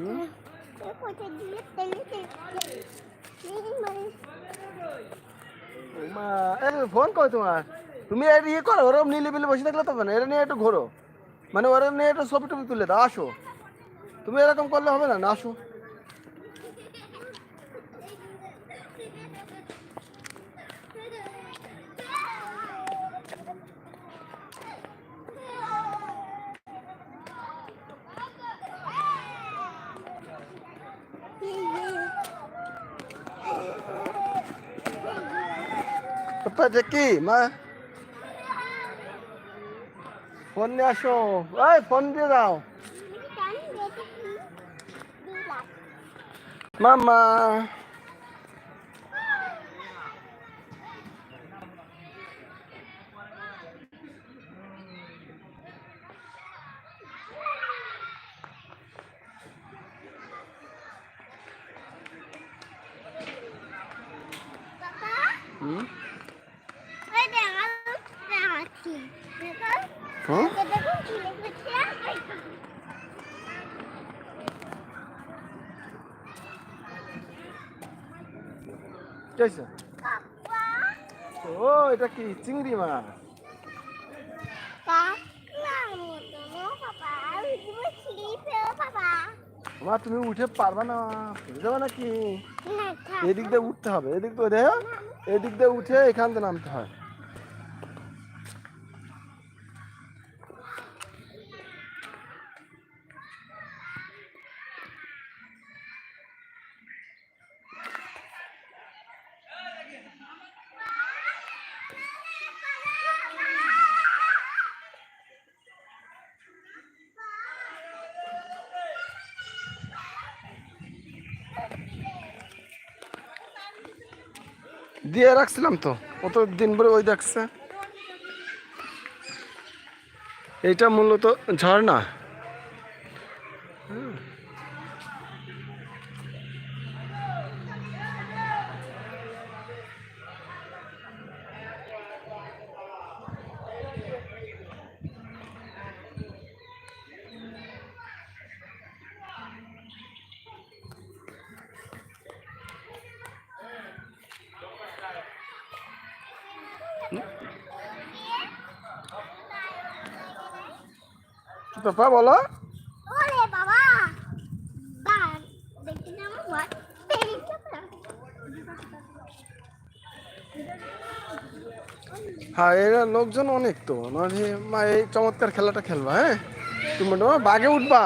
হুম? ও মা এই ফোন কই তোমার তুমি এর ইয়ে করো ওরম নিলিবিলি বসে থাকলে তো হবে না এটা নিয়ে একটু ঘোরো মানে ওরা নিয়ে একটু ছবি টবি তুলে দাও আসো তুমি এরকম করলে হবে না না আসো পাপা এটা কি মা। ফোন নিয়ে আসো। ওই ফোন দিয়ে দাও। মামা হয়েছে ও এটা কি চিংড়ি মাছ? মা তুমি উঠে পারবা না পড়ে যাবে নাকি? এদিক দিয়ে উঠতে হবে এদিক দিয়ে দেখো এদিক দিয়ে উঠে এখান থেকে নামতে হয়। দিয়ে রাখছিলাম তো কত দিন পরে ওই দেখছে। এইটা মূলত ঝর্ণা। কি বলো। হ্যাঁ এরা লোকজন অনেক তো। মানে মা এই চমৎকার খেলাটা খেলবা হ্যাঁ? তুমি বাগে উঠবা।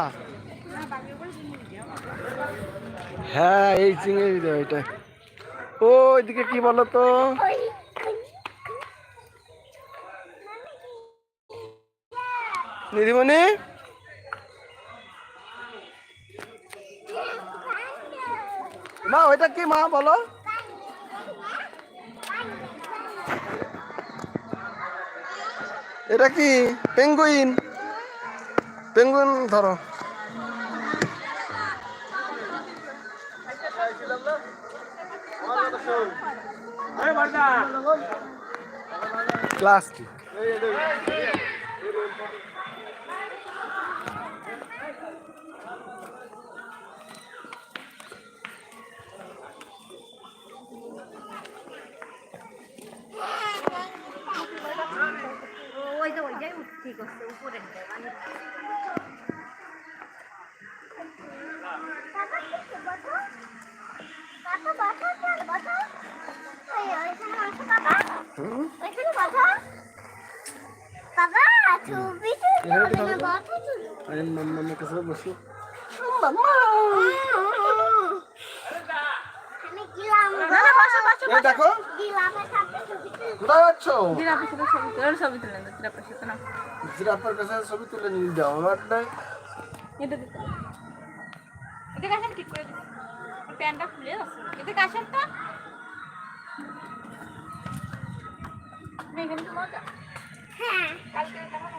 হ্যাঁ এই চিংড়ি এটা ও এদিকে কি বলো তো? দিদিমণি মা ওইটা কি মা বলো? এটা কি? পেঙ্গুইন। পেঙ্গুইন ধরো। প্লাস্টিক। দেখো। কোথায় যাচ্ছ জিরাফের সাথে ছবি তুলে ছবি তুলে না জিরাফের সাথে না নিয়ে যাও আমার নাই এটা করে প্যান্টটা খুলে যাচ্ছে আসেন হ্যাঁ কালকে কেমন